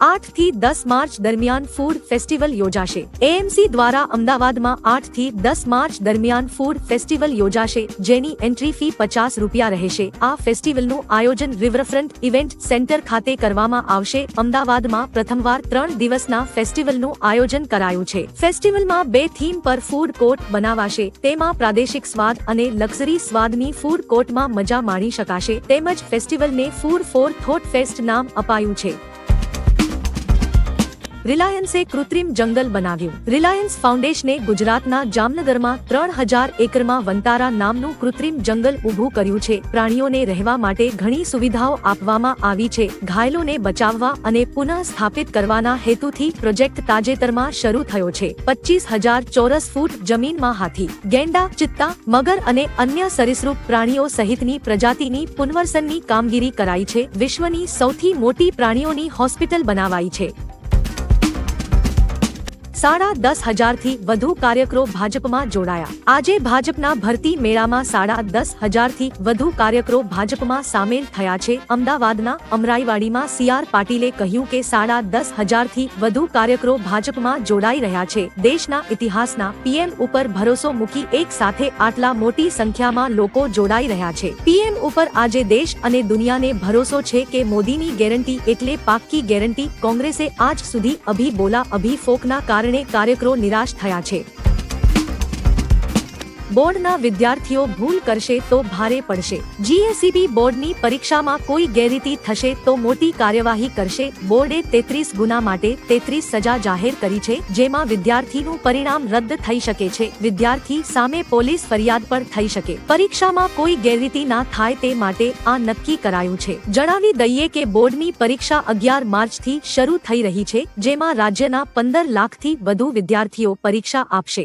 આઠથી દસ માર્ચ દરમિયાન ફૂડ ફેસ્ટિવલ યોજાશે. એએમસી દ્વારા અમદાવાદમાં આઠથી દસ માર્ચ દરમિયાન ફૂડ ફેસ્ટિવલ યોજાશે, જેની એન્ટ્રી ફી પચાસ રૂપિયા રહેશે. આ ફેસ્ટિવલનું આયોજન રિવરફ્રન્ટ ઇવેન્ટ સેન્ટર ખાતે કરવામાં આવશે. અમદાવાદમાં પ્રથમવાર ત્રણ દિવસના ફેસ્ટિવલનું આયોજન કરાયું છે. ફેસ્ટિવલમાં બે થીમ પર ફૂડ કોર્ટ બનાવાશે. તેમાં પ્રાદેશિક સ્વાદ અને લક્ઝરી સ્વાદની ફૂડ કોર્ટમાં મજા માણી શકાશે. તેમજ ફેસ્ટિવલને ફૂડ ફોર થોટ ફેસ્ટ નામ અપાયું છે. રિલાયન્સે કૃત્રિમ જંગલ બનાવ્યું. રિલાયન્સ ફાઉન્ડેશને ગુજરાતના જામનગરમાં ત્રણ હજાર એકરમાં વંતારા નામનું કૃત્રિમ જંગલ ઊભું કર્યું છે. પ્રાણીઓને રહેવા માટે ઘણી સુવિધાઓ આપવામાં આવી છે. ઘાયલોને બચાવવા અને પુનઃ સ્થાપિત કરવાના હેતુથી પ્રોજેક્ટ તાજેતરમાં શરૂ થયો છે. પચીસ હજાર ચોરસ ફૂટ જમીનમાં હાથી, ગેંડા, ચિત્તા, મગર અને અન્ય સરિસૃપ પ્રાણીઓ સહિતની પ્રજાતિની પુનર્વસનની કામગીરી કરાઈ છે. વિશ્વની સૌથી મોટી પ્રાણીઓની હોસ્પિટલ બનાવાઈ છે. સાડા દસ હજારથી વધુ કાર્યકરો ભાજપમાં જોડાયા. આજે ભાજપના ભરતી મેળામાં સાડા દસ હજારથી વધુ કાર્યકરો ભાજપમાં સામેલ થયા છે. અમદાવાદના અમરાઈવાડીમાં સીઆર પાટીલે કહ્યું કે સાડા દસ હજારથી વધુ કાર્યકરો ભાજપમાં જોડાઈ રહ્યા છે. દેશના ઇતિહાસના પીએમ ઉપર ભરોસો મૂકી એક સાથે આટલા મોટી સંખ્યામાં લોકો જોડાઈ રહ્યા છે. પીએમ ઉપર આજે દેશ અને દુનિયાને ભરોસો છે કે મોદીની ગેરંટી એટલે પાક્કી ગેરંટી. કોંગ્રેસે આજ સુધી અભી બોલા અભી ફોકના કારણે કાર્યકરો નિરાશ થયા છે. બોર્ડના વિદ્યાર્થીઓ ભૂલ કરશે તો ભારે પડશે. જીએસીબી બોર્ડની પરીક્ષામાં કોઈ ગેરરીતિ થશે તો મોટી કાર્યવાહી કરશે. બોર્ડે તેત્રીસ ગુના માટે તેત્રીસ સજા જાહેર કરી છે, જેમાં વિદ્યાર્થીનું પરિણામ રદ થઈ શકે છે. વિદ્યાર્થી સામે પોલીસ ફરિયાદ પણ થઈ શકે. પરીક્ષામાં કોઈ ગેરરીતિ ના થાય તે માટે આ નક્કી કરાયું છે. જણાવી દઈએ કે બોર્ડની પરીક્ષા અગિયાર માર્ચથી શરૂ થઈ રહી છે, જેમાં રાજ્યના પંદર લાખથી વધુ વિદ્યાર્થીઓ પરીક્ષા આપશે.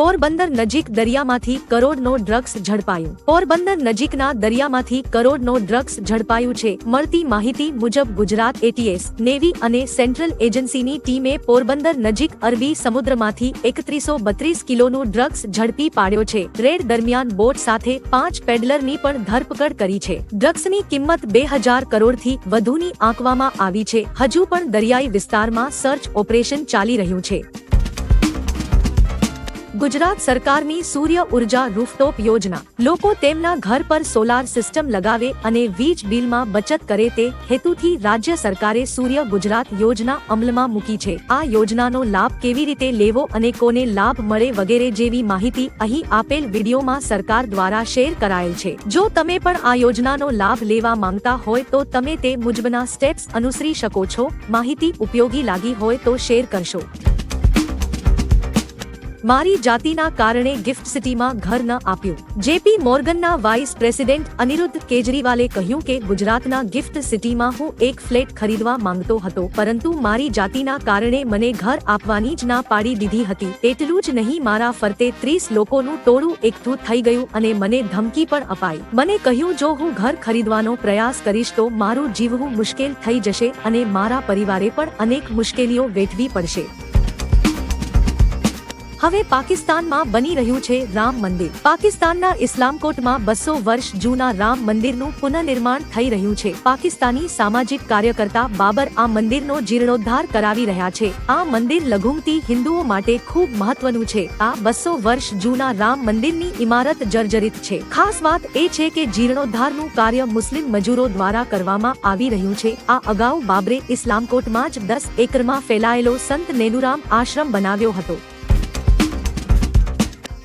પોરબંદર નજીક દરિયામાંથી કરોડનો ડ્રગ્સ ઝડપાયું. પોરબંદર નજીકના દરિયામાંથી કરોડનો ડ્રગ્સ ઝડપાયું છે. મળતી માહિતી મુજબ ગુજરાત એટીએસ નેવી અને સેન્ટ્રલ એજન્સીની ટીમે પોરબંદર નજીક અરબી સમુદ્રમાંથી એકત્રીસો બત્રીસ કિલોનું ડ્રગ્સ ઝડપી પાડ્યો છે. રેડ દરમિયાન બોટ સાથે પાંચ પેડલરની પણ ધરપકડ કરી છે. ડ્રગ્સની કિંમત બે હજાર કરોડથી વધુની આંકવામાં આવી છે. હજુ પણ દરિયાઈ વિસ્તારમાં સર્ચ ઓપરેશન ચાલી રહ્યું છે. ગુજરાત સરકારની સૂર્ય ઊર્જા રૂફટોપ યોજના. લોકો તેમના ઘર પર સોલાર સિસ્ટમ લગાવે અને વીજ બિલમાં બચત કરે તે હેતુથી રાજ્ય સરકારે સૂર્ય ગુજરાત યોજના અમલમાં મૂકી છે. આ યોજનાનો લાભ કેવી રીતે લેવો અને કોને લાભ મળે વગેરે જેવી માહિતી અહીં આપેલ વિડીયોમાં સરકાર દ્વારા શેર કરાયેલ છે. જો તમે પણ આ યોજનાનો લાભ લેવા માંગતા હોય તો તમે તે મુજબના સ્ટેપ્સ અનુસરી શકો છો. માહિતી ઉપયોગી લાગી હોય તો શેર કરશો. મારી જાતિના કારણે ગિફ્ટ સિટીમાં ઘર ન આપ્યું. જેપી મોર્ગનના વાઇસ પ્રેસિડેન્ટ અનિરુદ્ધ કેજરીવાલે કહ્યું કે ગુજરાતના ગિફ્ટ સિટીમાં હું એક ફ્લેટ ખરીદવા માંગતો હતો, પરંતુ મારી જાતિના કારણે મને ઘર આપવાની જ ના પાડી દીધી હતી. એટલું જ નહીં, મારા ફરતે ત્રીસ લોકોનું ટોળું એકઠું થઈ ગયું અને મને ધમકી પણ અપાઈ. મને કહ્યું, જો હું ઘર ખરીદવાનો પ્રયાસ કરીશ તો મારું જીવવું મુશ્કેલ થઈ જશે અને મારા પરિવારે પણ અનેક મુશ્કેલીઓ વેઠવી પડશે. હવે પાકિસ્તાનમાં બની રહ્યું છે રામ મંદિર. પાકિસ્તાનના ઇસ્લામકોટમાં બસો વર્ષ જૂના રામ મંદિરનું પુનઃનિર્માણ થઈ રહ્યું છે. પાકિસ્તાની સામાજિક કાર્યકર્તા બાબર આ મંદિરનો જીર્ણોદ્ધાર કરાવી રહ્યા છે. આ મંદિર લઘુમતી હિન્દુઓ માટે ખૂબ મહત્વનું છે. આ બસો વર્ષ જૂના રામ મંદિરની ઇમારત જર્જરિત છે. ખાસ વાત એ છે કે જીર્ણોદ્ધારનું કાર્ય મુસ્લિમ મજૂરો દ્વારા કરવામાં આવી રહ્યું છે. આ અગાઉ બાબરે ઇસ્લામકોટમાં જ દસ એકરમાં ફેલાયેલો સંત નેનુરામ આશ્રમ બનાવ્યો હતો.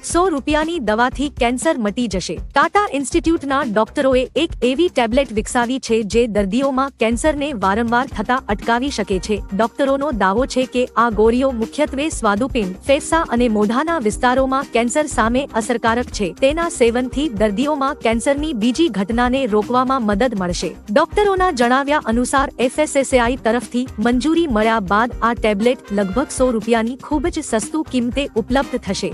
સો રૂપિયાની દવાથી કેન્સર મટી જશે. ટાટા ઇન્સ્ટિટ્યૂટના ડોક્ટરોએ એક એવી ટેબ્લેટ વિકસાવી છે જે દર્દીઓમાં કેન્સરને વારંવાર થતા અટકાવી શકે છે. ડોક્ટરોનો દાવો છે કે આ ગોળીઓ મુખ્યત્વે સ્વાદુપિંડ, ફેફસા અને મોઢાના વિસ્તારોમાં કેન્સર સામે અસરકારક છે. તેના સેવનથી દર્દીઓમાં કેન્સરની બીજી ઘટનાને રોકવામાં મદદ મળશે. ડોક્ટરોના જણાવ્યા અનુસાર, એફએસએસએઆઈ તરફથી મંજૂરી મળ્યા બાદ આ ટેબ્લેટ લગભગ સો રૂપિયાની ખૂબ જ સસ્તું કિંમતે ઉપલબ્ધ થશે.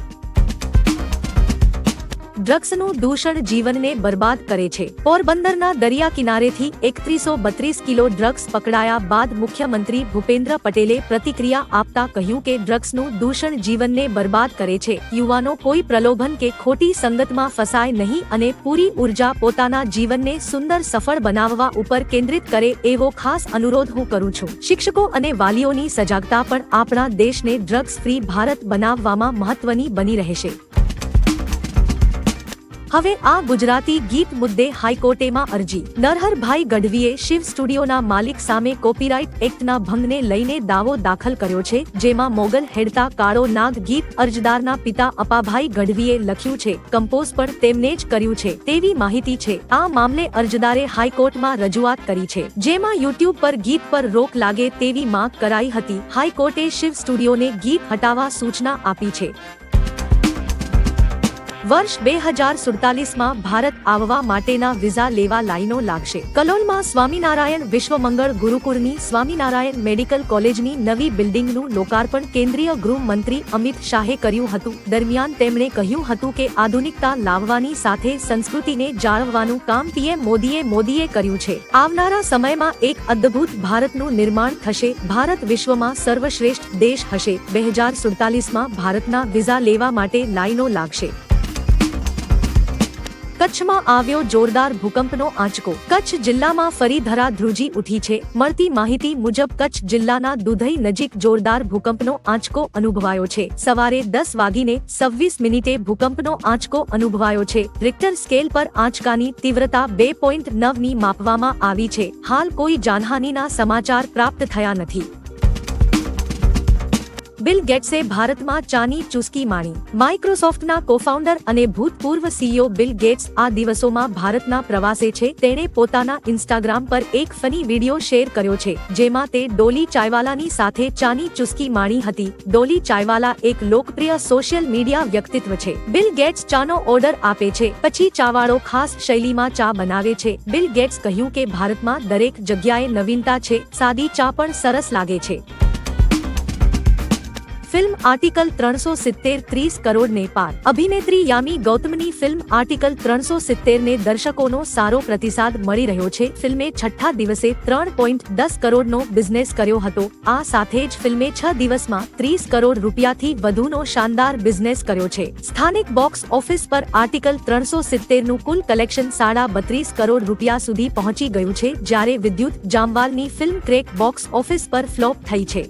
ડ્રગ્સનું દૂષણ જીવનને બરબાદ કરે છે. પોરબંદરના દરિયા કિનારેથી એકત્રીસો બત્રીસ કિલો ડ્રગ્સ પકડાયા બાદ મુખ્યમંત્રી ભૂપેન્દ્ર પટેલે પ્રતિક્રિયા આપતા કહ્યું કે ડ્રગ્સનું દૂષણ જીવનને બરબાદ કરે છે. યુવાનો કોઈ પ્રલોભન કે ખોટી સંગતમાં ફસાય નહીં અને પૂરી ઊર્જા પોતાના જીવનને સુંદર સફળ બનાવવા ઉપર કેન્દ્રિત કરે એવો ખાસ અનુરોધ હું કરું છું. શિક્ષકો અને વાલીઓની સજાગતા પણ આપણા દેશને ડ્રગ્સ ફ્રી ભારત બનાવવામાં મહત્વની બની રહેશે. હવે આ ગુજરાતી ગીત મુદ્દે હાઈકોર્ટેમાં અરજી. નરહરભાઈ ગઢવીએ શિવ સ્ટુડિયોના માલિક સામે કોપીરાઇટ એક્ટના ભંગને લઈને દાવો દાખલ કર્યો છે, જેમાં મોગલ હેડતા કાળો નાગ ગીત અરજદારના પિતા અપાભાઈ ગઢવીએ લખ્યું છે, કમ્પોઝ પણ તેમને જ કર્યું છે. તેવી માહિતી છે. આ મામલે અરજદારે હાઈકોર્ટમાં રજૂઆત કરી છે. જેમાં યુટ્યુબ પર ગીત પર રોક લાગે તેવી માંગ કરાઈ હતી. હાઈકોર્ટે શિવ સ્ટુડિયોને ગીત હટાવવા સૂચના આપી છે. વર્ષ બે હજાર સુડતાલીસમાં ભારત આવવા માટેના વિઝા લેવા લાઈનો લાગશે. કલોલમાં સ્વામિનારાયણ વિશ્વમંગળ ગુરુકુળની સ્વામિનારાયણ મેડિકલ કોલેજની નવી બિલ્ડિંગનું લોકાર્પણ કેન્દ્રીય ગૃહમંત્રી અમિત શાહે કર્યું હતું. દરમિયાન તેમણે કહ્યું હતું કે આધુનિકતા લાવવાની સાથે સંસ્કૃતિને જાળવવાનું કામ પીએમ મોદીએ મોદીએ કર્યું છે. આવનારા સમયમાં એક અદ્ભુત ભારતનું નિર્માણ થશે. ભારત વિશ્વમાં સર્વશ્રેષ્ઠ દેશ હશે. બે હજાર સુડતાલીસમાં ભારતના વિઝા લેવા માટે લાઈનો લાગશે. કચ્છમાં આવ્યો જોરદાર ભૂકંપનો આંચકો. કચ્છ જિલ્લામાં ફરી ધરાધ્રુજી ઉઠી છે. મળતી માહિતી મુજબ કચ્છ જિલ્લાના દુધઈ નજીક જોરદાર ભૂકંપનો આંચકો અનુભવાયો છે. સવારે દસ વાગીને સવ્વીસ મિનિટે ભૂકંપનો આંચકો અનુભવાયો છે. રિક્ટર સ્કેલ પર આંચકાની તીવ્રતા બે પોઈન્ટ નવની માપવામાં આવી છે. હાલ કોઈ જાનહાનિના સમાચાર પ્રાપ્ત થયા નથી. બિલ ગેટ્સે ભારતમાં ચાની ચુસ્કી માણી. માઇક્રોસોફ્ટના કોફાઉન્ડર અને ભૂતપૂર્વ સીઈઓ બિલ ગેટ્સ આ દિવસોમાં ભારતના પ્રવાસે છે. તેણે પોતાના ઇન્સ્ટાગ્રામ પર એક ફની વીડિયો શેર કર્યો છે, જેમાં તે ડોલી ચાયવાલાની સાથે ચાની ચુસ્કી માણી હતી. ડોલી ચાયવાલા એક લોકપ્રિય સોશિયલ મીડિયા વ્યક્તિત્વ છે. બિલ ગેટ્સ ચાનો ઓર્ડર આપે છે, પછી ચાવાળો ખાસ શૈલીમાં ચા બનાવે છે. બિલ ગેટ્સ કહ્યું કે ભારતમાં દરેક જગ્યાએ નવીનતા છે, સાદી ચા પણ સરસ લાગે છે. ફિલ્મ આર્ટિકલ ત્રણસો સિત્તેર ત્રીસ કરોડ ને પાર અભિનેત્રી યામી ગૌતમની ફિલ્મ આર્ટિકલ ત્રણસો સિત્તેર ને દર્શકોનો સારો પ્રતિસાદ મળી રહ્યો છે. ફિલ્મે છઠ્ઠા દિવસે ત્રણ પોઈન્ટ દસ કરોડનો બિઝનેસ કર્યો હતો. આ સાથે જ ફિલ્મે છ દિવસમાં ત્રીસ કરોડ રૂપિયાથી વધુનો શાનદાર બિઝનેસ કર્યો છે. સ્થાનિક બોક્સ ઓફિસ પર આર્ટિકલ ત્રણસો સિત્તેરનું કુલ કલેક્શન સાડા બત્રીસ કરોડ રૂપિયા સુધી પહોંચી ગયું છે, જ્યારે વિદ્યુત જામવાલની ફિલ્મ ક્રેક બોક્સ ઓફિસ પર ફ્લોપ થઈ છે.